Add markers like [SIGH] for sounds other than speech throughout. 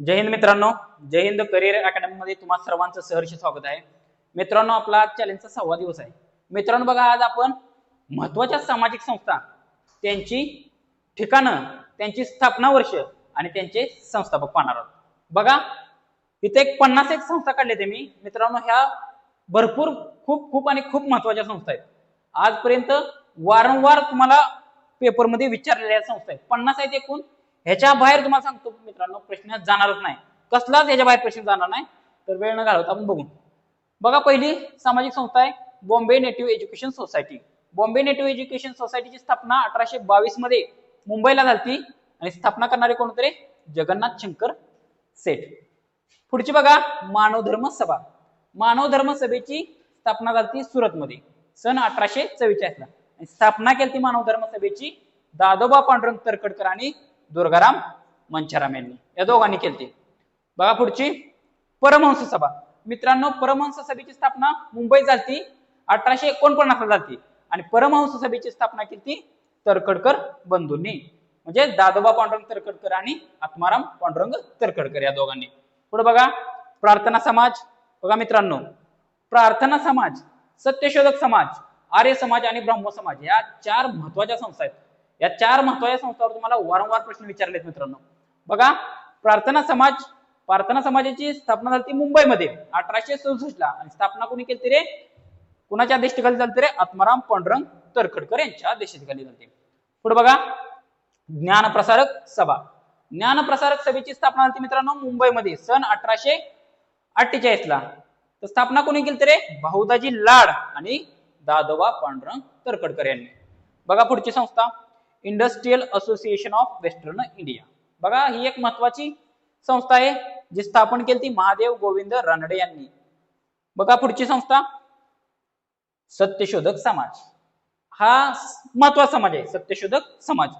जय हिंद मित्रांनो जय Hind career academy मध्ये सर्वांचं सहर्ष स्वागत आहे. मित्रांनो आपला आज चॅलेंजचा सहावा दिवस आहे. मित्रांनो बघा आज आपण महत्त्वाच्या सामाजिक संस्था त्यांची ठिकाणं त्यांची स्थापना वर्ष आणि त्यांचे संस्थापक पाहणार आहोत. बघा इथे एक पन्नास एक संस्था काढले ते मी. मित्रांनो ह्या भरपूर खूप खूप आणि खूप महत्त्वाच्या संस्था आहेत. आजपर्यंत वारंवार तुम्हाला पेपरमध्ये विचारलेल्या संस्था आहेत. पन्नास आहेत एकूण. ह्याच्या बाहेर तुम्हाला सांगतो मित्रांनो प्रश्न जाणारच नाही. कसलाच ह्याच्या बाहेर प्रश्न जाणार नाही. तर वेळ न घालवता आपण बघू. बघा पहिली सामाजिक संस्था आहे Bombay native education society. Bombay native education सोसायटीची स्थापना अठराशे बावीसमध्ये मुंबईला झाली आणि स्थापना करणारे कोण होते जगन्नाथ शंकर सेठ. पुढची बघा मानव धर्म सभा. मानव धर्म सभेची स्थापना झाली सुरतमध्ये सन अठराशे चव्वेचाळीसला. स्थापना केली ती मानव धर्म सभेची दादोबा पांडुरंग तरखडकर आणि दुर्गाराम मंचाराम यांनी. या दोघांनी केली बघा पुढची. परमहंस सभा. मित्रांनो परमहंस सभेची स्थापना मुंबईत झाली अठराशे एकोणपन्नासला झाली आणि परमहंस सभेची स्थापना केली तरकडकर बंधूंनी. म्हणजे दादोबा पांडुरंग तरकडकर आणि आत्माराम पांडुरंग तरकडकर या दोघांनी. पुढे बघा. प्रार्थना समाज. बघा मित्रांनो. प्रार्थना समाज सत्यशोधक समाज आर्य समाज आणि ब्रह्म समाज या चार महत्त्वाच्या संस्था आहेत. या चार महत्त्वाच्या संस्थांवर तुम्हाला वारंवार प्रश्न विचारलेत मित्रांनो. बघा प्रार्थना समाज प्रार्थना समाजाची स्थापना झाली मुंबईमध्ये अठराशे सदुसष्टला. आणि स्थापना कोणी केली रे? कुणाच्या अध्यक्षतेखाली झाली रे? आत्माराम पांडुरंग तरखडकर यांच्या अध्यक्षतेखाली झाली पुढे बघा ज्ञानप्रसारक सभा. ज्ञानप्रसारक सभेची स्थापना झाली मित्रांनो मुंबईमध्ये सन अठराशे अठ्ठेचाळीस ला तर स्थापना कोणी केली रे? बहुदाजी लाड आणि दादोबा पांडुरंग तरखडकर यांनी. बघा पुढची संस्था. Industrial association of western India बघा ही एक महत्वाची संस्था आहे जी स्थापन केली ती महादेव गोविंद रानडे यांनी. बघा पुढची संस्था. सत्यशोधक समाज. हा महत्त्वाचा समाज आहे सत्यशोधक समाज.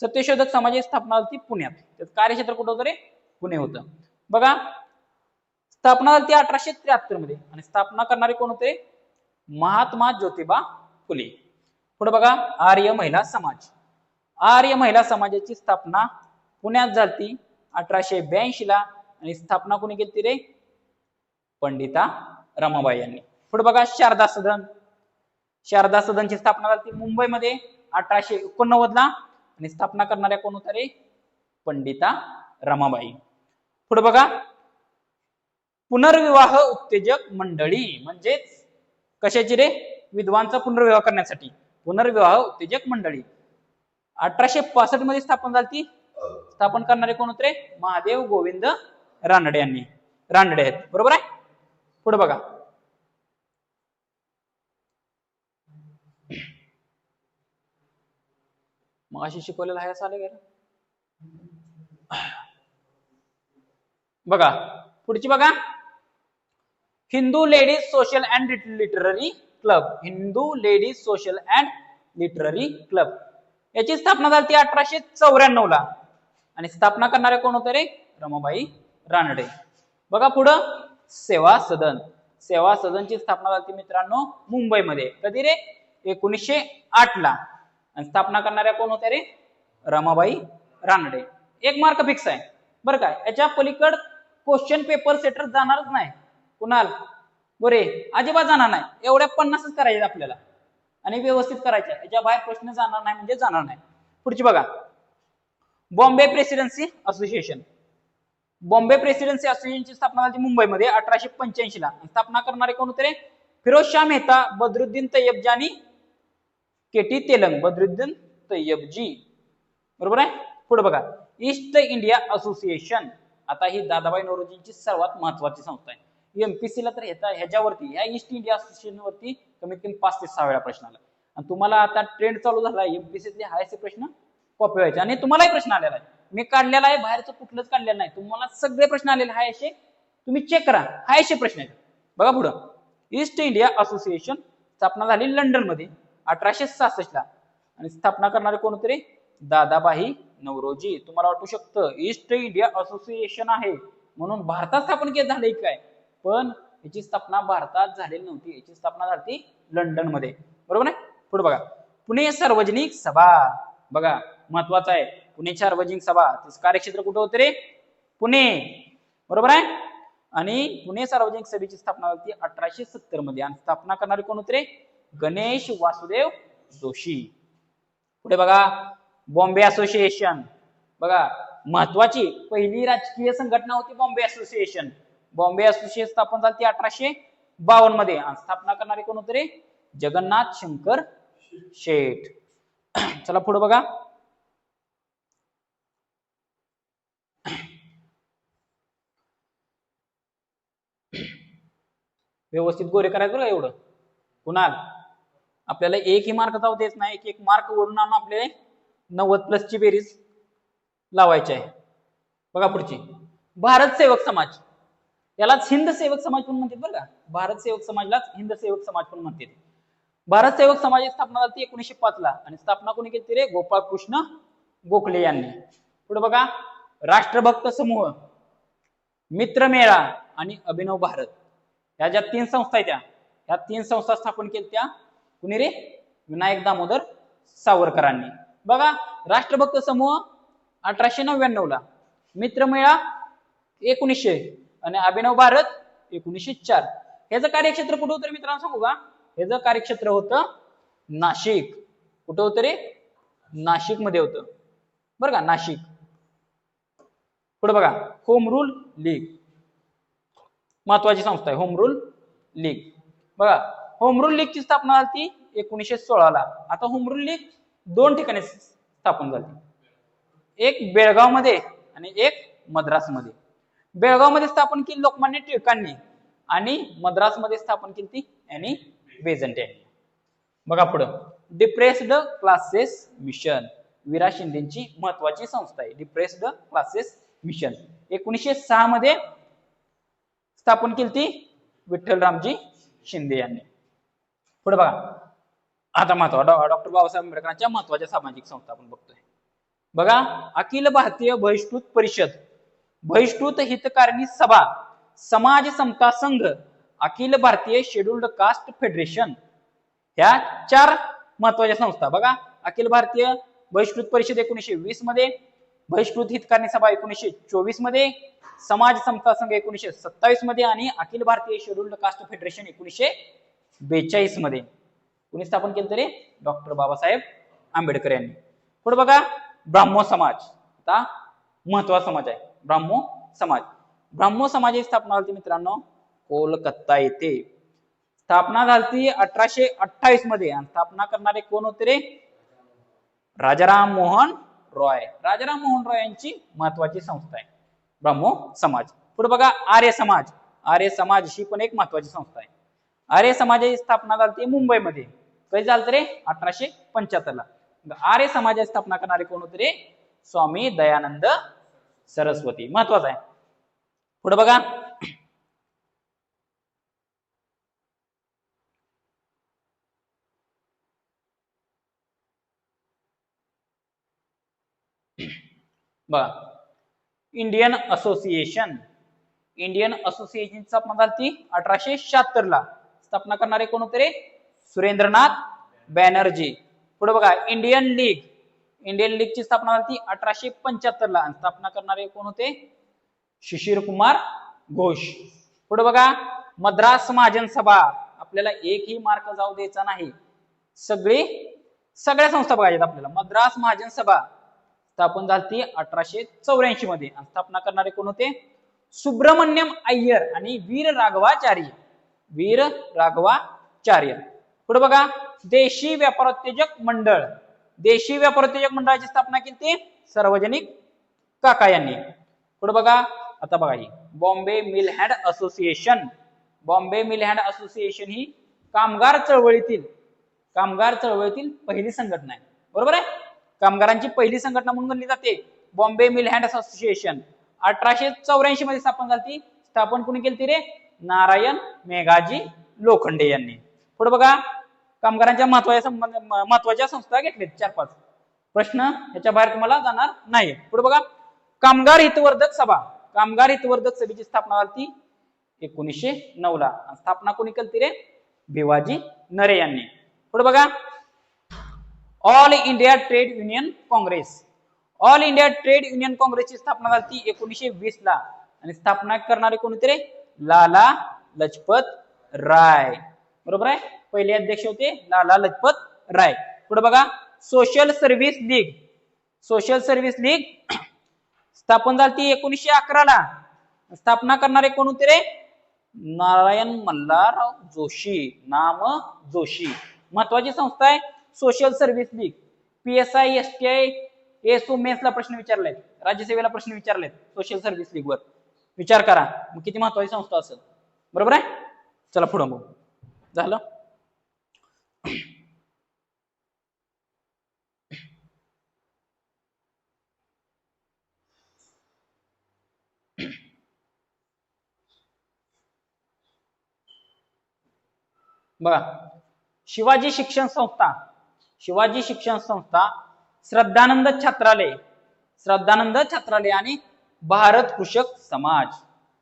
सत्यशोधक समाजाची स्थापना झाली पुण्यात. त्याचं कार्यक्षेत्र कुठं होतं रे? पुणे होतं. बघा स्थापना झाली अठराशे त्र्याहत्तरमध्ये. आणि स्थापना करणारे कोण होते? महात्मा ज्योतिबा फुले. पुढे बघा आर्य महिला समाज. आर्य महिला समाजाची स्थापना पुण्यात झाली अठराशे ब्याऐंशी ला आणि स्थापना कोणी केली रे? पंडिता रमाबाई यांनी. पुढे बघा शारदा सदन. शारदा सदनची स्थापना झाली मुंबईमध्ये अठराशे एकोणनव्वद ला. आणि स्थापना करणाऱ्या कोण होत्या रे? पंडिता रमाबाई. पुढे बघा पुनर्विवाह उत्तेजक मंडळी म्हणजेच कशाची रे? विधवांचा पुनर्विवाह करण्यासाठी. पुनर्विवाह उत्तेजक मंडळी. अठराशे पासष्टमध्ये स्थापन झाली स्थापन करणारे कोण होते? महादेव गोविंद रानडे यांनी. रानडे आहेत. बरोबर आहे? पुढे बघा. मग अशी शिकवलेलं आहे असं आलं रे? बघा. पुढची बघा. Hindu ladies social and literary club. Hindu ladies social and literary club. याची स्थापना झाली ती अठराशे चौऱ्याण्णव ला आणि स्थापना करणारे कोण होते रे? रमाबाई रानडे. बघा पुढं. सेवा सदन. सेवा सदनची स्थापना झाली मित्रांनो मुंबईमध्ये. कधी रे? एकोणीसशे आठ ला आणि स्थापना करणाऱ्या कोण होत्या रे? रमाबाई रानडे. एक मार्क फिक्स आहे. बरं काय याच्या पलीकड क्वेश्चन पेपर सेटर जाणारच नाही. कुणाल? बरे. अजिबात जाणार नाही. एवढ्या पन्नासच करायचे आपल्याला. आणि व्यवस्थित करायचे याच्या बाहेर प्रश्न जाणार नाही म्हणजे जाणार नाही. पुढची बघा. Bombay presidency association. Bombay presidency असोसिएशनची स्थापना झाली मुंबईमध्ये अठराशे पंच्याऐंशी ला. स्थापना करणारे कोण होते फिरोज फिरोजशाह मेहता बदरुद्दीन तय्यबजानी आणि केटी तेलंग. बदरुद्दीन तय्यबजी बरोबर आहे? पुढे बघा. East India association. आता ही दादाबाई नौरोजींची सर्वात महत्वाची संस्था आहे. एमपीसी ला तर ह्याचा ह्याच्यावरती ह्या ईस्ट इंडिया असोसिएशन वरती कमीत कमी पाच ते सहा वेळा प्रश्न आला. आणि तुम्हाला आता ट्रेंड चालू झाला एमपीसीतले हायचे प्रश्न कॉपी व्हायचे. आणि तुम्हालाही प्रश्न आलेला आहे. मी काढलेला आहे बाहेरचं कुठलंच काढलेलं नाही. तुम्हाला सगळे प्रश्न आलेले हाय असे. तुम्ही चेक करा. हाय असे प्रश्न आहेत. बघा पुढं. ईस्ट इंडिया असोसिएशन स्थापना झाली लंडनमध्ये अठराशे सहासष्ट ला आणि स्थापना करणारे कोणतरी दादाबाई नवरोजी. तुम्हाला वाटू शकतं ईस्ट इंडिया असोसिएशन आहे. म्हणून भारतात स्थापन केलं झालंय काय? पण याची स्थापना भारतात झालेली नव्हती. याची स्थापना झाली लंडनमध्ये बरोबर आहे पुढे बघा. पुणे सार्वजनिक सभा. बघा महत्वाचं आहे. पुणे सार्वजनिक सभा. कार्यक्षेत्र कुठं होते रे? पुणे. बरोबर आहे? आणि पुणे सार्वजनिक सभेची स्थापना झाली अठराशे सत्तरमध्ये आणि स्थापना करणारे कोण होते रे? गणेश वासुदेव जोशी. पुढे बघा. बॉम्बे असोसिएशन. बघा महत्वाची पहिली राजकीय संघटना होती बॉम्बे असोसिएशन. बॉम्बे असोसिएशन स्थापन झाली अठराशे बावन्नमध्ये. स्थापना करणारे कोण होते रे जगन्नाथ शंकर शेठ. [CLEARS THROAT] चला पुढे बघा. [CLEARS THROAT] व्यवस्थित गोरे करायचं बरं का एवढं? कुणाल? आपल्याला एकही मार्क जाऊ देत नाही. एक एक मार्क ओढून आणून आपल्याला नव्वद प्लसची बेरीज लावायची आहे. बघा पुढची. भारत सेवक समाज. यालाच हिंद सेवक समाज पण म्हणतात बरं का. भारत सेवक समाजलाच हिंद सेवक समाज पण म्हणतात. भारत सेवक समाजाची स्थापना झाली एकोणीसशे पाच ला. आणि स्थापना कोणी केली रे? गोपाळकृष्ण गोखले यांनी. पुढे बघा. राष्ट्रभक्त समूह मित्रमेळा आणि अभिनव भारत. ह्या ज्या तीन संस्था आहेत त्या ह्या तीन संस्था स्थापन केल्या त्या कुणी रे? विनायक दामोदर सावरकरांनी. बघा राष्ट्रभक्त समूह अठराशे नव्याण्णव ला. मित्रमेळा एकोणीसशे आणि अभिनव भारत एकोणीसशे चार. ह्याचं कार्यक्षेत्र कुठं होतं मित्रांनो सांगू का? ह्याचं कार्यक्षेत्र होतं नाशिक. कुठं होतं रे? नाशिकमध्ये होतं. बरं का? नाशिक. पुढे बघा. होम रूल लीग महत्वाची संस्था आहे. होम रूल लीग बघा. होम रूल लीगची स्थापना झाली एकोणीसशे सोळाला. आता होम रूल लीग दोन ठिकाणी स्थापन झाली. एक बेळगावमध्ये आणि एक मद्रास बेळगावमध्ये बेळगावमध्ये स्थापन केली लोकमान्य टिळकांनी आणि मद्रासमध्ये स्थापन केली ती यांनी बेझंट यांनी बघा पुढं. डिप्रेस्ड क्लासेस मिशन विरा शिंदेची महत्वाची संस्था आहे. डिप्रेस्ड क्लासेस मिशन एकोणीसशे सहा मध्ये स्थापन केली ती विठ्ठलरामजी शिंदे यांनी. पुढे बघा. आता महत्वा डॉक्टर बाबासाहेब आंबेडकरांच्या महत्त्वाच्या सामाजिक संस्था आपण बघतोय. बघा अखिल भारतीय बहिष्कृत परिषद. बहिष्कृत हितकारिणी सभा समाज समता संघ Akhil Bharatiya scheduled caste federation ह्या चार महत्त्वाच्या संस्था बघा. अखिल भारतीय बहिष्कृत परिषद एकोणीशे वीसमध्ये बहिष्कृत हितकारिणी सभा एकोणीसशे चोवीसमध्ये समाज समता संघ एकोणीसशे सत्तावीसमध्ये आणि Akhil Bharatiya scheduled caste federation एकोणीसशे बेचाळीसमध्ये. कुणी स्थापन केलं तरी? डॉक्टर बाबासाहेब आंबेडकर यांनी. पुढे बघा ब्राह्मो समाज. आता महत्त्वाचा समाज आहे. ब्राह्मो समाज. ब्राह्मो समाजाची स्थापना झाली मित्रांनो कोलकाता येथे. स्थापना झाली अठराशे अठ्ठावीसमध्ये. आणि स्थापना करणारे कोण होते रे? राजाराम मोहन रॉय. राजाराम मोहन रॉय यांची महत्वाची संस्था आहे. ब्राह्मो समाज. पुढे बघा आर्य समाज. आर्य समाज ही पण एक महत्वाची संस्था आहे. आर्य समाजाची स्थापना झाली मुंबईमध्ये. कधी झालं रे? अठराशे पंच्याहत्तर ला आर्य समाजाची स्थापना करणारे कोण होते रे? स्वामी दयानंद सरस्वती. महत्वाचं आहे. पुढे बघा. बघा. इंडियन असोसिएशन इंडियन असोसिएशन स्थापना झाली अठराशे शहात्तर ला स्थापना करणारे कोण होते रे? सुरेंद्रनाथ बॅनर्जी. पुढे बघा. इंडियन लीग इंडियन लीगची स्थापना झाली अठराशे पंच्याहत्तर ला. स्थापना करणारे कोण होते? शिशिर कुमार घोष. पुढे बघा. मद्रास महाजन सभा. आपल्याला एकही मार्क जाऊ द्यायचा नाही. सगळी सगळ्या संस्था बघायच्यात आपल्याला. मद्रास महाजन सभा स्थापन झाली अठराशे चौऱ्याऐंशी मध्ये. स्थापना करणारे कोण होते? सुब्रमण्यम अय्यर आणि वीर राघवाचार्य. वीर राघवाचार्य. पुढे बघा. देशी व्यापारोत्तेजक मंडळ. देशी व्यापारोत्तेजक मंडळाची स्थापना केली ती सार्वजनिक काका यांनी. पुढे बघा आता बघा ही. Bombay mill hand association. Bombay mill hand association ही कामगार चळवळीतील कामगार चळवळीतील पहिली संघटना आहे. बरोबर आहे? कामगारांची पहिली संघटना म्हणून गणली जाते. Bombay mill hand association. अठराशे चौऱ्याऐंशी मध्ये स्थापन झाली स्थापन कोणी केली रे? नारायण मेघाजी लोखंडे यांनी. पुढे बघा कामगारांच्या महत्त्वाच्या संबंध महत्त्वाच्या संस्था घेतलेत चार पाच. प्रश्न याच्या बाहेर तुम्हाला जाणार नाही पुढे बघा. कामगार हितवर्धक सभा. कामगार हितवर्धक सभेची स्थापना झाली एकोणीसशे नऊ ला स्थापना कोणी केली रे? भिवाजी नरे यांनी. पुढे बघा. All India trade union congress. All India trade union काँग्रेसची स्थापना झाली एकोणीसशे वीस ला आणि स्थापना करणारे कोणीतरी लाला लजपत राय. बरोबर आहे? पहिले अध्यक्ष होते लाला लजपत राय. पुढे बघा social service league social service league स्थापन झाली एकोणीसशे अकरा ला स्थापना करणारे कोण होते रे? नारायण मल्हारराव जोशी. नाम जोशी. महत्वाची संस्था आहे social service league P S I S T I S मेन्सला प्रश्न विचारलेत. राज्यसेवेला प्रश्न विचारलेत सोशल सर्व्हिस लीग वर. विचार करा. मग किती महत्वाची संस्था असेल? बरोबर आहे? चला पुढं मग झालं? बघा. शिवाजी शिक्षण संस्था. शिवाजी शिक्षण संस्था श्रद्धानंद छात्रालय. श्रद्धानंद छात्रालय आणि भारत कृषक समाज.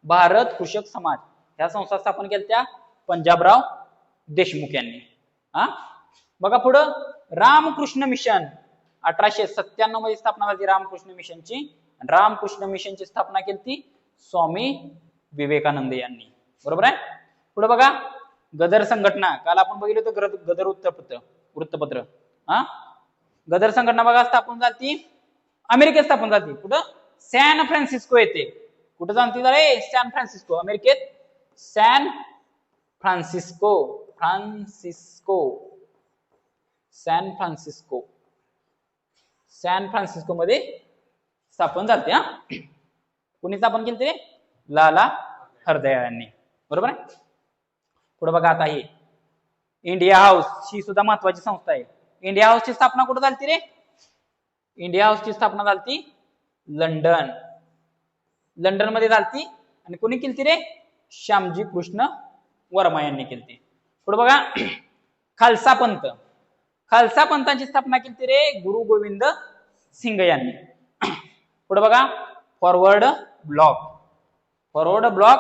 भारत कृषक समाज. ह्या संस्था स्थापन केल्या त्या पंजाबराव देशमुख यांनी. हा? बघा पुढं. रामकृष्ण मिशन. अठराशे सत्त्याण्णवमध्ये स्थापना झाली रामकृष्ण मिशनची. रामकृष्ण मिशनची स्थापना केली ती स्वामी विवेकानंद यांनी. बरोबर आहे? पुढे बघा. गदर संघटना. काल आपण बघितलं होतं गदर गदर वृत्तपत्र वृत्तपत्र. हा? गदर संघटना बघा स्थापन झाली. अमेरिकेत स्थापन झाली. कुठं सॅन फ्रान्सिस्को येते. कुठं जाणती रे सॅन फ्रान्सिस्को. अमेरिकेत San Francisco. Francisco San Francisco. San Francisco मध्ये स्थापन झालते हा. कुणी स्थापन केली ते लाला हरदयाळांनी बरोबर आहे? पुढे बघा आता हे. इंडिया हाऊस ही सुद्धा महत्वाची संस्था आहे. इंडिया हाऊसची स्थापना कुठे झाली रे इंडिया हाऊसची स्थापना झाली लंडन. लंडनमध्ये झालती आणि कोणी केली रे श्यामजी कृष्ण वर्मा यांनी केली पुढे बघा. खालसा पंथ. खालसा पंथाची स्थापना केली रे गुरु गोविंद सिंग यांनी. पुढे बघा. Forward bloc forward bloc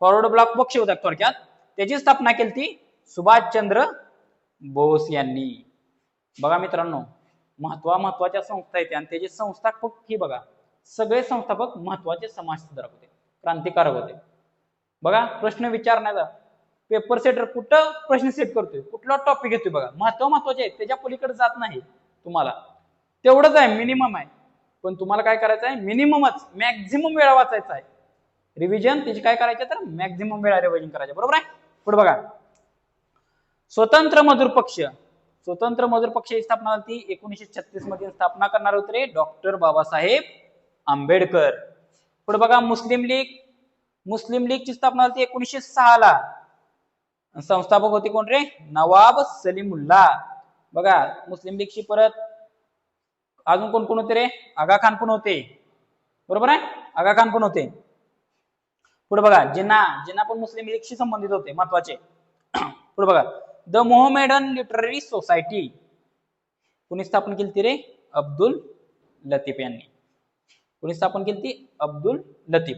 forward bloc पक्ष होता थोडक्यात. त्याची स्थापना केली ती सुभाषचंद्र बोस यांनी. बघा मित्रांनो महत्वा महत्त्वाच्या संस्था आहेत आणि त्याचे संस्थापक ही बघा. सगळे संस्थापक महत्त्वाचे समाजसुधारक होते क्रांतिकारक होते. बघा प्रश्न विचारण्याचा. पेपर सेटर कुठं प्रश्न सेट करतोय? कुठला टॉपिक घेतोय बघा. महत्त्व महत्त्वाचे आहे त्याच्या पलीकडे जात नाही तुम्हाला. तेवढंच आहे मिनिमम आहे. पण तुम्हाला काय करायचं आहे? मिनिममच मॅक्झिमम वेळा वाचायचा आहे. रिव्हिजन त्याची काय करायचं तर मॅक्झिमम वेळा रिव्हिजन करायचं बरोबर आहे? पुढे बघा. स्वतंत्र मजूर पक्ष. स्वतंत्र मजूर पक्षाची स्थापना झाली एकोणीशे छत्तीसमध्ये स्थापना करणार होते डॉक्टर बाबासाहेब आंबेडकर. पुढे बघा मुस्लिम लीग. मुस्लिम लीगची स्थापना झाली एकोणीसशे सहा ला. संस्थापक होते कोण रे? नवाब सलीमुल्ला. बघा मुस्लिम लीगची परत अजून कोण कोण होते रे? आगा खान पण होते. बरोबर आहे? आगा खान पण होते. पुढे बघा जिना जिना पण मुस्लिम लीगशी संबंधित होते महत्त्वाचे. [CLEARS THROAT] पुढे बघा द मोहमेडन लिटररी सोसायटी. कोणी स्थापन केली ती रे? अब्दुल लतीफ यांनी. कोणी स्थापन केली ती? अब्दुल लतीफ.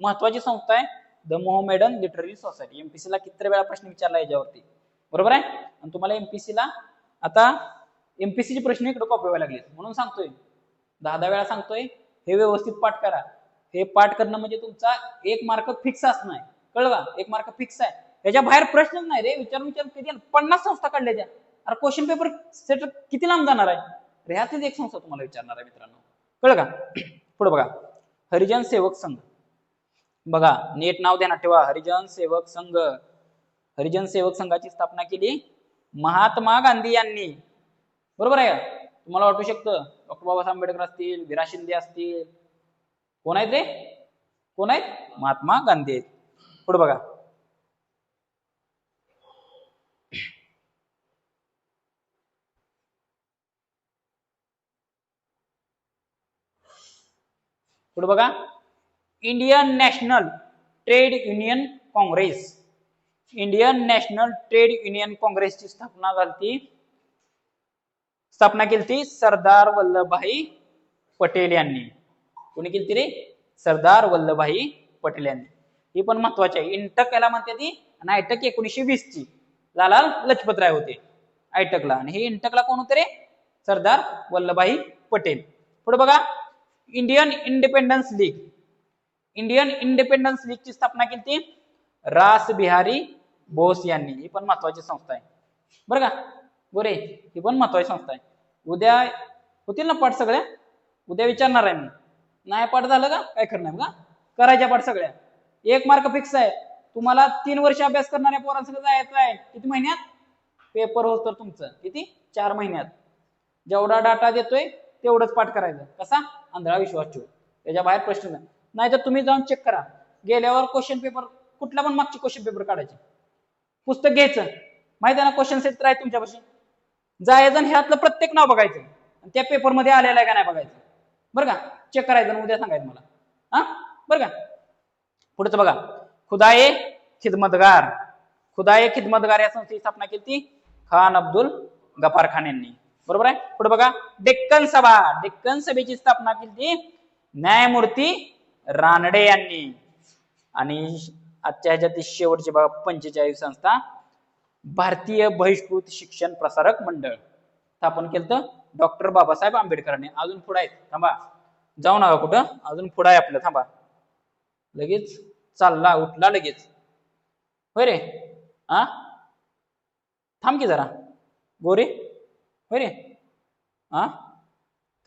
महत्वाची संस्था आहे the Mohammedan literary society MPSC ला किती वेळा प्रश्न विचारला याच्यावरती? बरोबर आहे? आणि तुम्हाला एमपीसी ला आता एमपीसी चे प्रश्न इकडे कॉपी व्हायला लागले म्हणून सांगतोय. दहा दहा वेळा सांगतोय हे व्यवस्थित पाठ करा. हे पाठ करणं म्हणजे तुमचा एक मार्क फिक्स असणार कळलं? एक मार्क फिक्स आहे. त्याच्या बाहेर प्रश्नच नाही रे. विचार विचार किती पन्नास संस्था काढल्या त्या. अरे क्वेश्चन पेपर सेट किती लांब जाणार आहे? रे ह्यातलीच एक संस्था तुम्हाला विचारणार आहे मित्रांनो. कळलं का? [CLEARS THROAT] पुढे बघा. हरिजन सेवक संघ. बघा नीट नाव ध्यानात ठेवा. हरिजन सेवक संघ. हरिजन सेवक संघाची स्थापना केली महात्मा गांधी यांनी. बरोबर आहे तुम्हाला वाटू शकतं. डॉक्टर बाबासाहेब आंबेडकर असतील विरा शिंदे असतील. कोण आहेत रे? कोण आहेत? महात्मा गांधी आहेत. पुढे बघा. पुढे बघा. Indian national trade union congress. Indian national trade union काँग्रेसची स्थापना झाली स्थापना केली ती सरदार वल्लभभाई पटेल यांनी. कोणी केली ती रे? सरदार वल्लभभाई पटेल यांनी. ही पण महत्वाची आहे. इंटक याला म्हणते ती आणि आयटक एकोणीसशे वीस ची. लाला लजपत राय होते आयटकला. आणि हे इंटकला कोण होते रे? सरदार वल्लभभाई पटेल. पुढे बघा. Indian independence league. Indian independence लीगची स्थापना केली ती रास बिहारी बोस यांनी. ही पण महत्वाची संस्था आहे. बरं का? गोरे ही पण महत्वाची संस्था आहे. उद्या होतील ना पाठ सगळ्या? उद्या विचारणार आहे मी. नाही पाठ झालं का? काय करणार का? करायच्या पाठ सगळ्या. एक मार्क फिक्स आहे. तुम्हाला तीन वर्ष अभ्यास करणाऱ्या पोरांसंग जायचं आहे? किती महिन्यात? पेपर होत तर तुमचं. किती? चार महिन्यात. जेवढा डाटा देतोय तेवढंच पाठ करायचं. कसा? आंधळा विश्वास ठेवू. त्याच्या बाहेर प्रश्न नाही. नाहीतर तुम्ही जाऊन चेक करा. गेल्यावर क्वेश्चन पेपर कुठला पण मागचे क्वेश्चन पेपर काढायचे. पुस्तक घ्यायचं. माहिती आहे ना क्वेश्चन सेट तर आहे तुमच्यापाशी. जायचं आणि ह्यातलं प्रत्येक नाव बघायचं. आणि त्या पेपरमध्ये आलेलं आहे का नाही बघायचं. बरं का? चेक करायचं उद्या सांगायचं मला. हा? बरं का? पुढचं बघा. खुदाये खिदमतगार. खुदाये खिदमतगार या संस्थेची स्थापना केली ती खान अब्दुल गफार खान यांनी. बरोबर आहे? पुढे बघा. डेक्कन सभा. डेक्कन सभेची स्थापना केली ती न्यायमूर्ती रानडे यांनी आणि आजच्या ह्याच्यातील शेवटची बघा पंचेचाळीस संस्था भारतीय बहिष्कृत शिक्षण प्रसारक मंडळ स्थापन केलं तर डॉक्टर बाबासाहेब आंबेडकरांनी. अजून पुढे आहेत. थांबा. जाऊ नका कुठं. अजून पुढे आहे आपलं. थांबा. लगेच चालला उठला लगेच. होय रे? हा थांब की जरा. गोरे? होय रे? हा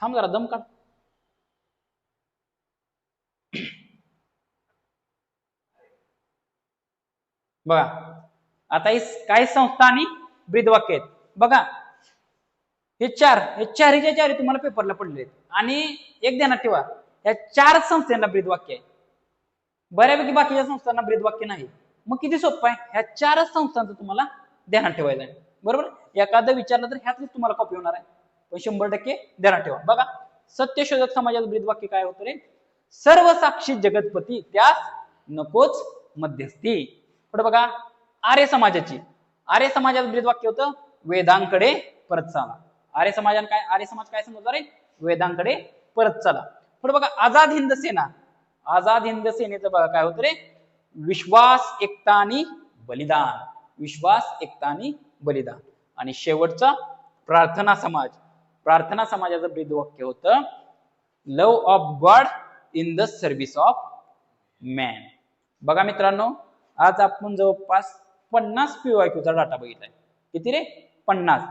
थांब जरा दम काढ. बघा. आता ही काही संस्था आणि ब्रीदवाक्य आहेत. बघा. हे चार हे चारीच्या चारी तुम्हाला पेपरला पडले आहेत. आणि एक ध्यानात ठेवा. या चार संस्थांना ब्रीदवाक्य आहे. बऱ्यापैकी बाकीच्या संस्थांना ब्रीदवाक्य नाही. मग किती सोपं आहे? ह्या चारच संस्थांचं तुम्हाला ध्यानात ठेवायचं आहे. बरोबर? एखादं विचारलं तर ह्यातलीच तुम्हाला कॉपी होणार आहे. पण शंभर टक्के ध्यानात ठेवा. बघा. सत्यशोधक समाजाचं ब्रीदवाक्य काय होतं रे? सर्व साक्षी जगतपती त्यास नकोच मध्यस्थी. पुढे बघा. आर्य समाजाची. आर्य समाजाचं ब्रीदवाक्य होतं वेदांकडे परत चाला. आर्य समाजाने काय आर्य समाज काय समजतो रे? वेदांकडे परत चला. पुढे बघा आझाद हिंद सेना. आझाद हिंद सेनेचं बघा काय होतं रे? विश्वास एकता आणि बलिदान. विश्वास एकता आणि बलिदान. आणि शेवटचा प्रार्थना समाज. प्रार्थना समाजाचं ब्रीदवाक्य होतं love of God in the service of man बघा मित्रांनो आज आपण जवळपास पन्नास पीवायक्यूचा डाटा बघितलाय. किती रे? पन्नास.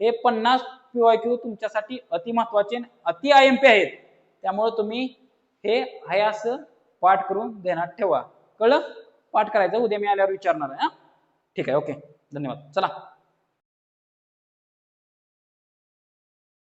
हे पन्नास पीवायक्यू तुमच्यासाठी अति महत्त्वाचे आणि अति आय एम पी आहेत. त्यामुळे तुम्ही हे आहे असं पाठ करून देण्यात ठेवा. कळलं? पाठ करायचं? उद्या मी आल्यावर विचारणार आहे हा? ठीक आहे ओके. धन्यवाद. चला.